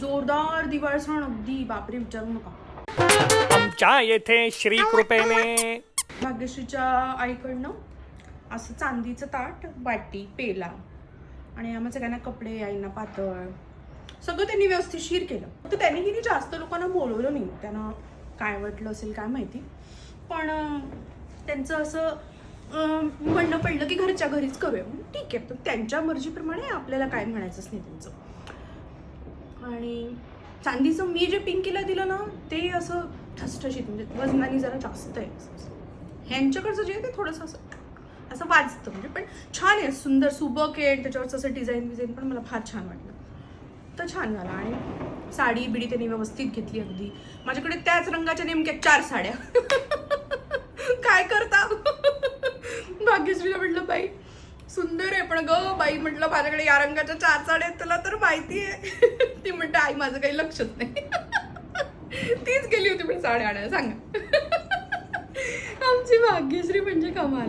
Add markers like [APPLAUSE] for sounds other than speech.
जोरदार दिवाळ सण अगदी बापरे विचारू नका. आमच्या येथे श्री कृपेने भाग्यश्रीच्या आईकडनं असं चांदीचं ताट वाटी पेला आणि आम्हाला सगळ्यांना कपडे आईना पातळ सगळं त्यांनी व्यवस्थितशीर केलं. तर त्यांनी किती जास्त लोकांना बोलवलं नाही. त्यांना काय वाटलं असेल काय माहिती. पण त्यांचं असं म्हणणं पडलं की घरच्या घरीच करूया. म्हणून ठीक आहे. तर त्यांच्या मर्जीप्रमाणे आपल्याला काय म्हणायचंच नाही त्यांचं. आणि चांदीचं मी जे पिंकीला दिलं ना ते असं ठसठशीत म्हणजे वजनाने जरा जास्त आहे. ह्यांच्याकडचं जे आहे ते थोडंसं असं असं वाजतं म्हणजे पण छान आहे. सुंदर सुबक आहे. त्याच्यावरचं असं डिझाईन विझाईन पण मला फार छान वाटलं. तर छान झालं. आणि साडी बिडी त्यांनी व्यवस्थित घेतली अगदी. माझ्याकडे त्याच रंगाच्या नेमक्या चार साड्या. [LAUGHS] काय करता? [LAUGHS] भाग्यश्रीला म्हटलं बाई सुंदर आहे पण ग बाई म्हटलं माझ्याकडे या रंगाच्या चार साड्या आहेत तुला तर माहिती आहे. [LAUGHS] ती म्हणते आई माझं काही लक्षच नाही. [LAUGHS] तीच गेली होती पण साड्या आणायला सांगा. [LAUGHS] आमची भाग्यश्री म्हणजे कमाल.